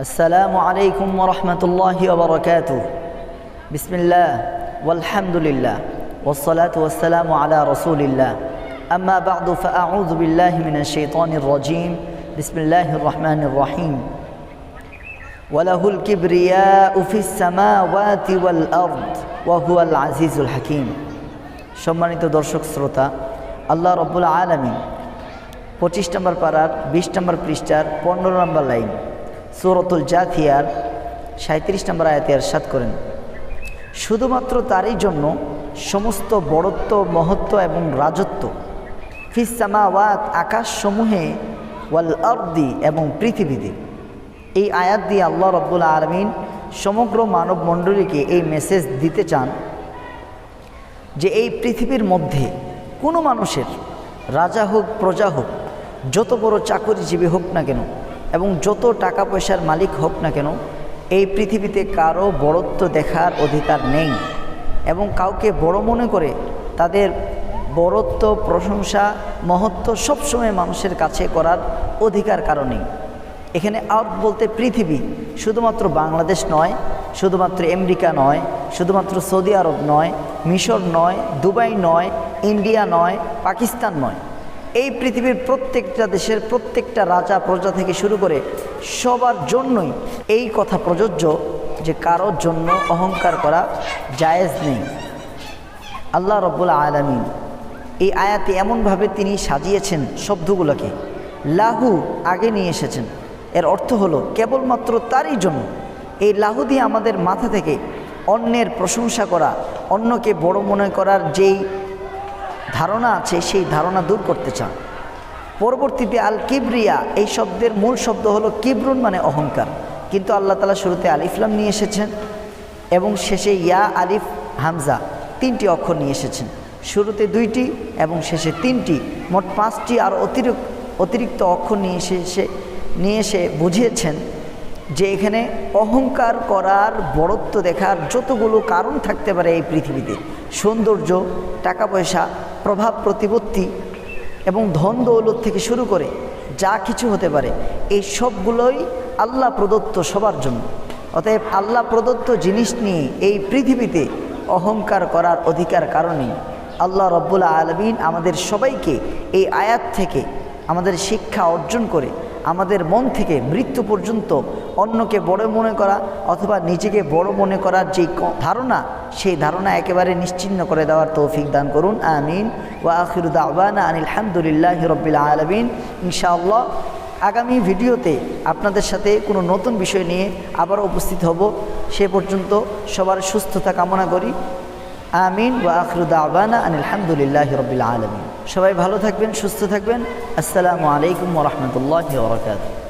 السلام عليكم ورحمة الله وبركاته بسم الله والحمد لله والصلاة والسلام على رسول الله أما بعد فأعوذ بالله من الشيطان الرجيم بسم الله الرحمن الرحيم وله الكبرياء في السماوات والأرض وهو العزيز الحكيم সম্মানিত দর্শক শ্রোতা আল্লাহ রব্বুল আলমী পঁচিশ নম্বর পাড়ার বিশ নম্বর পৃষ্ঠার পনেরো নম্বর লাইন সুরতুল জাথিয়ার সাঁত্রিশ নম্বর আয়াতে সাত করেন, শুধুমাত্র তারই জন্য সমস্ত বড়ত্ব, মহত্ব এবং রাজত্ব ফিসামাওয়াত আকাশসমূহে ওয়াল আর্দি এবং পৃথিবীতে, এই আয়াত দিয়ে আল্লাহ রব্বুল আলমিন সমগ্র মানব মণ্ডলীকে এই মেসেজ দিতে চান যে এই পৃথিবীর মধ্যে কোনো মানুষের রাজা হোক, প্রজা হোক, যত বড় চাকরিজীবী হোক না কেন এবং যত টাকা পয়সার মালিক হোক না কেন, এই পৃথিবীতে কারও বড়ত্ব দেখার অধিকার নেই এবং কাউকে বড় মনে করে তাদের বড়ত্ব, প্রশংসা, মহত্ব সবসময় মানুষের কাছে করার অধিকার কারণেই এখানে আর্থ বলতে পৃথিবী, শুধুমাত্র বাংলাদেশ নয়, শুধুমাত্র আমেরিকা নয়, শুধুমাত্র সৌদি আরব নয়, মিশর নয়, দুবাই নয়, ইন্ডিয়া নয়, পাকিস্তান নয়। এই পৃথিবীর প্রত্যেকটা দেশের প্রত্যেকটা রাজা প্রজা থেকে শুরু করে সবার জন্যই এই কথা প্রযোজ্য যে কারোর জন্য অহংকার করা জায়েজ নেই। আল্লাহ রব্বুল আলমিন এই আয়াতে এমনভাবে তিনি সাজিয়েছেন শব্দগুলোকে। লাহু আগে নিয়ে এসেছেন। এর অর্থ হলো, কেবলমাত্র তারই জন্য। এই লাহু দিয়ে আমাদের মাথা থেকে অন্যের প্রশংসা করা, অন্যকে বড় মনে করার যেই ধারণা আছে, সেই ধারণা দূর করতে চান। পরবর্তীতে আল কিবরিয়া এই শব্দের মূল শব্দ হলো কিবরুন মানে অহংকার। কিন্তু আল্লাহ তালা শুরুতে আলিফলাম নিয়ে এসেছেন এবং শেষে ইয়া, আলিফ, হামজা তিনটি অক্ষর নিয়ে এসেছেন। শুরুতে দুইটি এবং শেষে তিনটি, মোট পাঁচটি আর অতিরিক্ত অতিরিক্ত অক্ষর নিয়ে এসে নিয়ে এসে বুঝিয়েছেন। যে এখানে অহংকার করার বড়ত্ব দেখার যতগুলো কারণ থাকতে পারে এই পৃথিবীতে। সৌন্দর্য টাকা পয়সা প্রভাব প্রতিপত্তি এবং ধন দৌলত থেকে শুরু করে যা কিছু হতে পারে, এই সবগুলোই আল্লাহ প্রদত্ত সবার জন্য। অতএব আল্লাহ প্রদত্ত জিনিস নিয়ে এই পৃথিবীতে অহংকার করার অধিকার কারণেই আল্লাহ রব্বুল্লা আলমিন আমাদের সবাইকে এই আয়াত থেকে আমাদের শিক্ষা অর্জন করে আমাদের মন থেকে মৃত্যু পর্যন্ত অন্যকে বড় মনে করা অথবা নিজেকে বড় মনে করার যেই ধারণা, সেই ধারণা একেবারে নিশ্চিন্ন করে দেওয়ার তৌফিক দান করুন। আমিন। ওয়া আখিরুদ আবানা আনিল হামদুলিল্লাহ রব্বিল আলমিন। ইনশাআল্লাহ আগামী ভিডিওতে আপনাদের সাথে কোনো নতুন বিষয় নিয়ে আবারও উপস্থিত হব। সে পর্যন্ত সবার সুস্থতা কামনা করি। আমিন। ওয়া আখরুদ আবানা আনিল হামদুলিল্লাহ রবিল আলমিন। সবাই ভালো থাকবেন, সুস্থ থাকবেন। আসসালামু আলাইকুম রহমতুল্লাহ বরকাত